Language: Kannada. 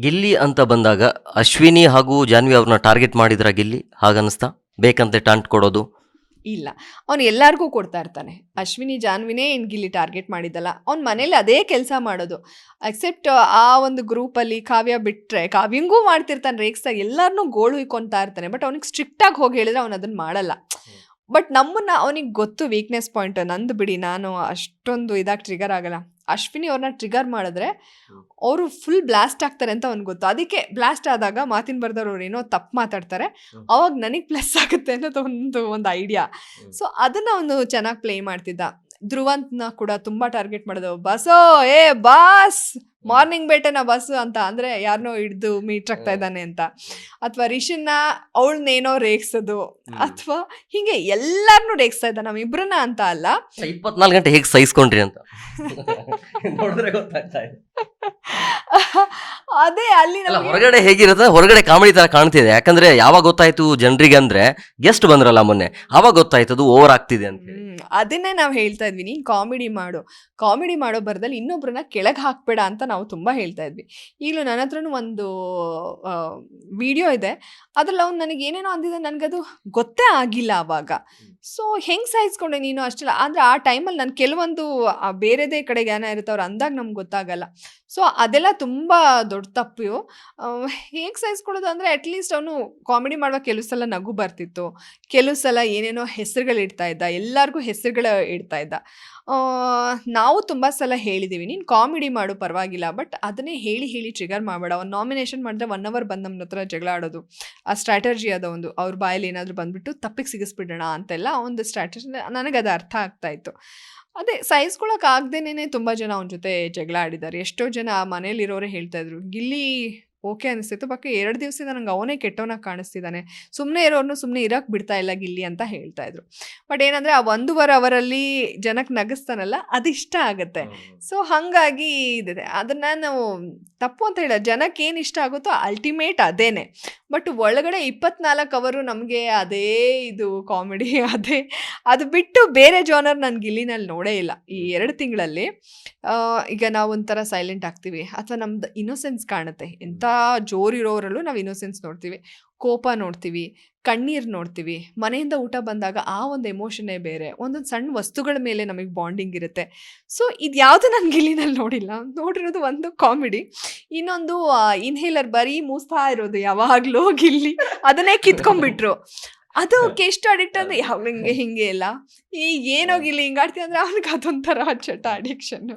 ಗಿಲ್ಲಿ ಅಂತ ಬಂದಾಗ ಅಶ್ವಿನಿ ಹಾಗೂ ಜಾನ್ವಿ ಅವ್ರನ್ನ ಟಾರ್ಗೆಟ್ ಮಾಡಿದ್ರ ಗಿಲ್ಲಿ? ಹಾಗನ್ನಿಸ್ತಾ ಬೇಕಂತೆ ಟಾಂಟ್ ಕೊಡೋದು? ಇಲ್ಲ. ಅವ್ನು ಎಲ್ಲರಿಗೂ ಕೊಡ್ತಾ ಇರ್ತಾನೆ. ಅಶ್ವಿನಿ ಜಾನ್ವಿನೇ ಏನು ಗಿಲ್ಲಿ ಟಾರ್ಗೆಟ್ ಮಾಡಿದ್ದಲ್ಲ. ಅವ್ನ ಮನೇಲಿ ಅದೇ ಕೆಲಸ ಮಾಡೋದು. ಎಕ್ಸೆಪ್ಟ್ ಆ ಒಂದು ಗ್ರೂಪಲ್ಲಿ ಕಾವ್ಯ ಬಿಟ್ಟರೆ ಕಾವ್ಯಂಗೂ ಮಾಡ್ತಿರ್ತಾನೆ ರೇಕ್ಸ್ದಾಗ. ಎಲ್ಲರನ್ನೂ ಗೋಳು ಹುಯ್ಕೊತಾ ಇರ್ತಾನೆ. ಬಟ್ ಅವ್ನಿಗೆ ಸ್ಟ್ರಿಕ್ಟಾಗಿ ಹೋಗಿ ಹೇಳಿದ್ರೆ ಅವ್ನು ಅದನ್ನು ಮಾಡಲ್ಲ. ಬಟ್ ನಮ್ಮನ್ನ ಅವನಿಗೆ ಗೊತ್ತು ವೀಕ್ನೆಸ್ ಪಾಯಿಂಟ್ ನಂದು ಬಿಡಿ ನಾನು ಅಷ್ಟೊಂದು ಇದಾಗಿ ಟ್ರಿಗರ್ ಆಗಲ್ಲ. ಅಶ್ವಿನಿ ಅವ್ರನ್ನ ಟ್ರಿಗರ್ ಮಾಡಿದ್ರೆ ಅವರು ಫುಲ್ ಬ್ಲಾಸ್ಟ್ ಆಗ್ತಾರೆ ಅಂತ ಅವ್ನಿಗೆ ಗೊತ್ತು. ಅದಕ್ಕೆ ಬ್ಲಾಸ್ಟ್ ಆದಾಗ ಮಾತಿನ ಬರ್ದವ್ರು ಅವ್ರು ಏನೋ ತಪ್ಪು ಮಾತಾಡ್ತಾರೆ. ಅವಾಗ ನನಗೆ ಪ್ಲಸ್ ಆಗುತ್ತೆ ಅನ್ನೋದು ಒಂದು ಒಂದು ಐಡಿಯಾ. ಸೊ ಅದನ್ನು ಅವನು ಚೆನ್ನಾಗಿ ಪ್ಲೇ ಮಾಡ್ತಿದ್ದ. ಧ್ರುವಂತನ ಕೂಡ ತುಂಬ ಟಾರ್ಗೆಟ್ ಮಾಡಿದವು. ಬಾಸೋ ಏ ಬಾಸ್! ಮಾರ್ನಿಂಗ್ ಬೇಟೆನ ಬಸ್ ಅಂತ ಅಂದ್ರೆ ಯಾರನ್ನೋ ಹಿಡ್ದು ಮೀಟ್ ಆಗ್ತಾ ಇದ್ದಾನೆ ಅಂತ. ಅಥವಾ ರಿಷನ್ನ ಅವಳನ್ನೇನೋ ರೇಗ್ಸೋದು. ಅಥವಾ ಹಿಂಗೆ ಎಲ್ಲಾರನ್ನೂ ರೇಗಿಸ್ತಾ ಇದ್ದ ನಮ್ಮಿಬ್ರನ್ನ ಅಂತ ಅಲ್ಲ. ಇಪ್ಪತ್ನಾಲ್ಕು ಗಂಟೆ ಹೇಗೆ ಸಹಿಸ್ಕೊಂಡ್ರಿ ಅಂತ. ನೋಡಿದ್ರೆ ಗೊತ್ತಾಗ್ತಾ ಇದೆ. ಅದೇ ಅಲ್ಲಿ ಅಲ್ಲ ನಮ್ಗೆ- ಹೊರಗಡೆ ಹೇಗಿರುತ್ತೆ? ಹೊರಗಡೆ ಕಾಮಿಡಿ ತರ ಕಾಣ್ತಿದೆ. ಯಾಕಂದ್ರೆ ಯಾವಾಗ ಗೊತ್ತಾಯ್ತು ಜನರಿಗೆ ಅಂದ್ರೆ ಗೆಸ್ಟ್ ಬಂದ್ರಲ್ಲ ಮೊನ್ನೆ. ಅವಾಗ ಗೊತ್ತಾಯ್ತು ಅದು ಓವರ್ ಆಗ್ತಿದೆ ಅಂತ ಹೇಳಿ. ಹ್ಮ್, ಅದನ್ನೇ ನಾವು ಹೇಳ್ತಾ ಇದ್ವಿ. ನೀನ್ ಕಾಮಿಡಿ ಮಾಡು. ಕಾಮಿಡಿ ಮಾಡೋ ಬರದಲ್ಲಿ ಇನ್ನೊಬ್ರನ್ನ ಕೆಳಗೆ ಹಾಕ್ಬೇಡ ಅಂತ ನಾವು ತುಂಬಾ ಹೇಳ್ತಾ ಇದ್ವಿ. ಈಗಲೂ ನನ್ನ ಹತ್ರನೂ ಒಂದು ವಿಡಿಯೋ ಇದೆ. ಅದ್ರಲ್ಲಿ ಅವ್ನು ನನಗೆ ಏನೇನೋ ಅಂದಿದೆ ನನಗದು ಗೊತ್ತೇ ಆಗಿಲ್ಲ ಅವಾಗ. ಸೊ ಹೆಂಗೆ ಸಾಯಿಸ್ಕೊಂಡೆ ನೀನು ಅಷ್ಟೆಲ್ಲ ಅಂದ್ರೆ ಆ ಟೈಮಲ್ಲಿ ನಾನು ಕೆಲವೊಂದು ಬೇರೆದೇ ಕಡೆ ಜ್ಞಾನ ಇರುತ್ತೆ ಅವ್ರು ಅಂದಾಗ ನಮ್ಗೆ ಗೊತ್ತಾಗಲ್ಲ. ಸೊ, ಅದೆಲ್ಲ ತುಂಬ ದೊಡ್ಡ ತಪ್ಪು. ಹೇಗೆ ಸಹಿಸ್ಕೊಳ್ಳೋದು ಅಂದರೆ ಅಟ್ಲೀಸ್ಟ್ ಅವನು ಕಾಮಿಡಿ ಮಾಡುವ ಕೆಲವು ಸಲ ನಗು ಬರ್ತಿತ್ತು. ಕೆಲವು ಸಲ ಏನೇನೋ ಹೆಸರುಗಳು ಇಡ್ತಾ ಇದ್ದ. ಎಲ್ಲರಿಗೂ ಹೆಸರುಗಳು ಇಡ್ತಾ ಇದ್ದ. ನಾವು ತುಂಬ ಸಲ ಹೇಳಿದ್ದೀವಿ ನೀನು ಕಾಮಿಡಿ ಮಾಡು, ಪರವಾಗಿಲ್ಲ. ಬಟ್ ಅದನ್ನೇ ಹೇಳಿ ಹೇಳಿ ಟ್ರಿಗರ್ ಮಾಡಬೇಡ. ಒಂದು ನಾಮಿನೇಷನ್ ಮಾಡಿದ್ರೆ ಒನ್ ಅವರ್ ಬಂದು ನಮ್ಮ ಹತ್ರ ಜಗಳ ಆಡೋದು. ಆ ಸ್ಟ್ರಾಟಜಿ ಅದ ಒಂದು. ಅವ್ರ ಬಾಯಲ್ಲಿ ಏನಾದರೂ ಬಂದುಬಿಟ್ಟು ತಪ್ಪಿಗೆ ಸಿಗಿಸ್ಬಿಡೋಣ ಅಂತೆಲ್ಲ ಒಂದು ನನಗೆ ಅದು ಅರ್ಥ ಆಗ್ತಾ ಇತ್ತು. ಅದೇ, ಸಹಿಸ್ಕೊಳಕ್ ಆಗ್ದೇನೆ ತುಂಬ ಜನ ಅವನ ಜೊತೆ ಜಗಳ ಆಡಿದ್ದಾರೆ. ಎಷ್ಟೋ ಜನ ಮನೇಲಿರೋರೇ ಹೇಳ್ತಾ ಇದ್ರು. ಗಿಲ್ಲಿ ಓಕೆ ಅನಿಸ್ತಿತ್ತು ಬಾಕಿ ಎರಡು ದಿವಸದಿಂದ ನಂಗೆ ಅವನೇ ಕೆಟ್ಟವನ ಕಾಣಿಸ್ತಿದ್ದಾನೆ ಸುಮ್ಮನೆ ಇರೋರ್ನು ಸುಮ್ಮನೆ ಇರಕ್ಕೆ ಬಿಡ್ತಾ ಇಲ್ಲ ಗಿಲ್ಲಿ ಅಂತ ಹೇಳ್ತಾ ಇದ್ರು. ಬಟ್ ಏನಂದ್ರೆ ಆ ಒಂದೂವರೆ ಅವರಲ್ಲಿ ಜನಕ್ಕೆ ನಗಿಸ್ತಾನಲ್ಲ ಅದು ಇಷ್ಟ ಆಗುತ್ತೆ. ಸೊ ಹಾಗಾಗಿ ಇದಿದೆ. ಅದನ್ನ ನಾವು ತಪ್ಪು ಅಂತ ಹೇಳ ಜನಕ್ಕೆ ಏನು ಇಷ್ಟ ಆಗುತ್ತೋ ಅಲ್ಟಿಮೇಟ್ ಅದೇನೆ. ಬಟ್ ಒಳಗಡೆ ಇಪ್ಪತ್ನಾಲ್ಕು ಅವರು ನಮಗೆ ಅದೇ ಇದು ಕಾಮಿಡಿ ಅದೇ ಅದು ಬಿಟ್ಟು ಬೇರೆ ಜಾನರ್ ನಾನು ಗಿಲ್ಲಿನಲ್ಲಿ ನೋಡೇ ಇಲ್ಲ ಈ ಎರಡು ತಿಂಗಳಲ್ಲಿ. ಈಗ ನಾವು ಒಂಥರ ಸೈಲೆಂಟ್ ಆಗ್ತೀವಿ. ಅಥವಾ ನಮ್ದು ಇನ್ನೋಸೆನ್ಸ್ ಕಾಣುತ್ತೆ. ಎಂಥ ಜೋರಿರೋರಲ್ಲೂ ನಾವು ಇನ್ನೋಸೆನ್ಸ್ ನೋಡ್ತೀವಿ ಕೋಪ ನೋಡ್ತೀವಿ ಕಣ್ಣೀರು ನೋಡ್ತೀವಿ ಮನೆಯಿಂದ ಊಟ ಬಂದಾಗ ಆ ಒಂದು ಎಮೋಷನ್ನೇ ಬೇರೆ ಒಂದೊಂದು ಸಣ್ಣ ವಸ್ತುಗಳ ಮೇಲೆ ನಮಗೆ ಬಾಂಡಿಂಗ್ ಇರುತ್ತೆ. ಸೊ ಇದು ಯಾವುದು ನಾನು ಗಿಲಿನಲ್ಲಿ ನೋಡಿಲ್ಲ. ನೋಡಿರೋದು ಒಂದು ಕಾಮಿಡಿ ಇನ್ನೊಂದು ಇನ್ಹೇಲರ್ ಬರೀ ಮೂಸ್ತಾ ಇರೋದು ಯಾವಾಗಲೂ ಗಿಲ್ಲಿ ಅದನ್ನೇ ಕಿತ್ಕೊಂಡ್ಬಿಟ್ರು. ಅದು ಎಷ್ಟು ಅಡಿಕ್ಟ್ ಅಂದ್ರೆ ಯಾವ ಹಿಂಗೆ ಹಿಂಗೆ ಇಲ್ಲ. ಈ ಏನೋಗಿಲ್ಲ ಹಿಂಗಾಡ್ತಿ ಅಂದ್ರೆ ಅವ್ನಿಗೆ ಅದೊಂಥರ ಚಟ ಅಡಿಕ್ಷನ್ನು